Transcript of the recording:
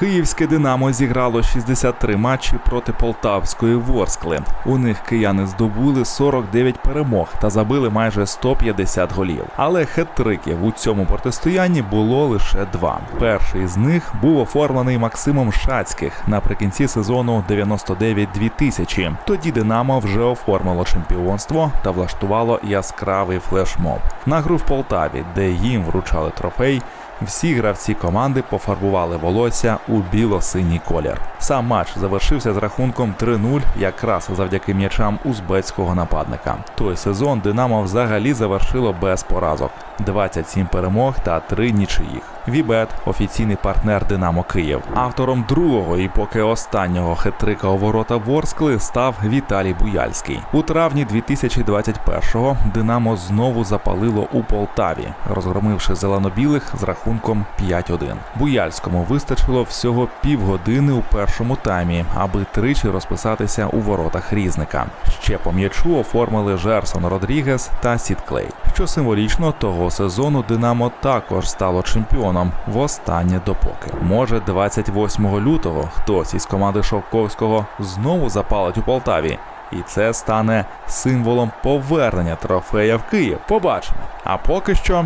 Київське Динамо зіграло 63 матчі проти полтавської Ворскли. У них кияни здобули 49 перемог та забили майже 150 голів. Але хет-триків у цьому протистоянні було лише два. Перший з них був оформлений Максимом Шацьких наприкінці сезону 99-2000. Тоді Динамо вже оформило чемпіонство та влаштувало яскравий флешмоб. На гру в Полтаві, де їм вручали трофей, всі гравці команди пофарбували волосся у біло-синій колір. Сам матч завершився з рахунком 3-0 якраз завдяки м'ячам узбецького нападника. Той сезон Динамо взагалі завершило без поразок: 27 перемог та 3 нічиїх. Вібет офіційний партнер Динамо Київ. Автором другого і поки останнього хитрика у ворота Ворскли став Віталій Буяльський. У травні 2021-го Динамо знову запалило у Полтаві, розгромивши зелено-білих з рахунком 5-1. Буяльському вистачило всього півгодини у першому таймі, аби тричі розписатися у воротах різника. Ще по м'ячу оформили Жерсон Родрігес та Сітклей. Що символічно, того сезону Динамо також стало чемпіоном востаннє допоки. Може, 28 лютого хтось із команди Шовковського знову запалить у Полтаві. І це стане символом повернення трофея в Київ. Побачимо. А поки що